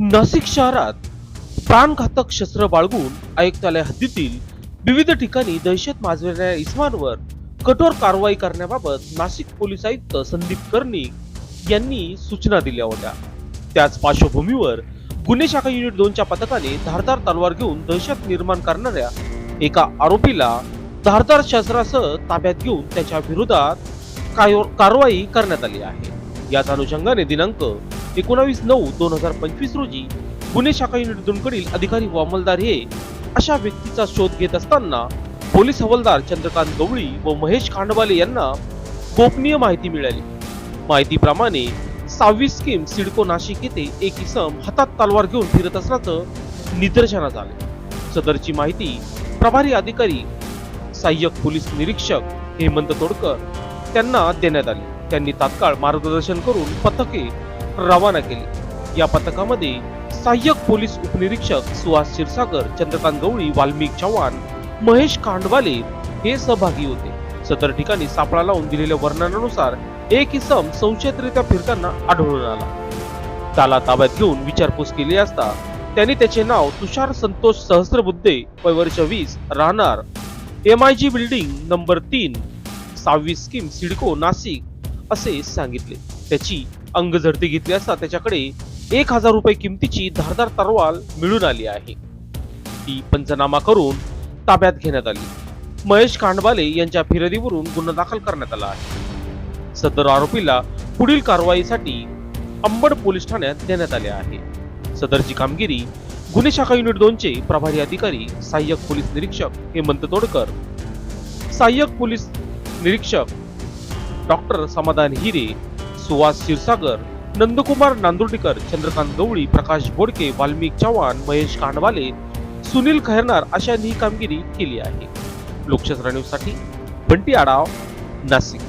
नाशिक शहरात प्राणघातक शस्त्र बाळगून आयुक्तालय हद्दीतील विविध ठिकाणी दहशत माजविणाऱ्या इस्मानवर कठोर कारवाई करण्याबाबत नाशिक पोलीस आयुक्त संदीप कर्णिक यांनी सूचना दिल्या होत्या. त्याच पार्श्वभूमीवर गुन्हे शाखा युनिट दोनच्या पथकाने धारदार तलवार घेऊन दहशत निर्माण करणाऱ्या एका आरोपीला धारदार शस्त्रासह ताब्यात घेऊन त्याच्या विरोधात कारवाई करण्यात आली आहे. याच अनुषंगाने दिनांक एकोणावीस नऊ दोन हजार पंचवीस रोजी गुन्हे शाखा युनिट दोनकडील अधिकारी व अंमलदार हे अशा व्यक्तीचा शोध घेत असताना पोलीस हवालदार चंद्रकांत गवळी व महेश खांडवाले यांना गोपनीय माहिती मिळाली. माहितीप्रमाणे सहावी स्कीम सिडको नाशिक येथे एक इसम हातात तलवार घेऊन फिरत असल्याचं निदर्शनास आले. सदरची माहिती प्रभारी अधिकारी सहाय्यक पोलीस निरीक्षक हेमंत तोडकर त्यांना देण्यात आली. त्यांनी तात्काळ मार्गदर्शन करून पथके रवाना केली. या पथकामध्ये सहाय्यक पोलीस उपनिरीक्षक सुहास क्षीरसागर चंद्रकांत गवळी वाल्मिक चव्हाण महेश कांडवाले हे सहभागी होते. सदर ठिकाणी सापळा लावून दिलेल्या वर्णनानुसार एक इसम संशयितरित्या फिरताना आढळून आला. त्याला ताब्यात घेऊन विचारपूस केली असता त्यांनी त्याचे नाव तुषार संतोष सहस्रबुद्धे वय वर्ष वीस राहणार M I G building number तीन सहावीस स्कीम सिडको नाशिक असे सांगितले. त्याची अंग झडती घेतली असता त्याच्याकडे एक हजार रुपये किमतीची धारदार तरवाल मिळून आली आहे. ती पंचनामा करून ताब्यात घेण्यात आली. महेश कांडवाले यांच्या फिर्यादीवरून गुन्हा दाखल करण्यात आला आहे. सदर आरोपीला पुढील कारवाईसाठी अंबड पोलीस ठाण्यात देण्यात आले आहे. सदरची कामगिरी गुन्हे शाखा युनिट दोनचे प्रभारी अधिकारी सहाय्यक पोलीस निरीक्षक हेमंत तोडकर सहाय्यक पोलीस निरीक्षक डॉक्टर समाधान हिरे सुहास क्षीरसागर नंदकुमार नांदुर्डीकर चंद्रकांत गवळी प्रकाश बोडके वाल्मिक चव्हाण महेश कांडवाले सुनील खैरनार अशांनी ही कामगिरी केली आहे. लोकशास्त्र न्यूजसाठी बंटी आडाव नाशिक.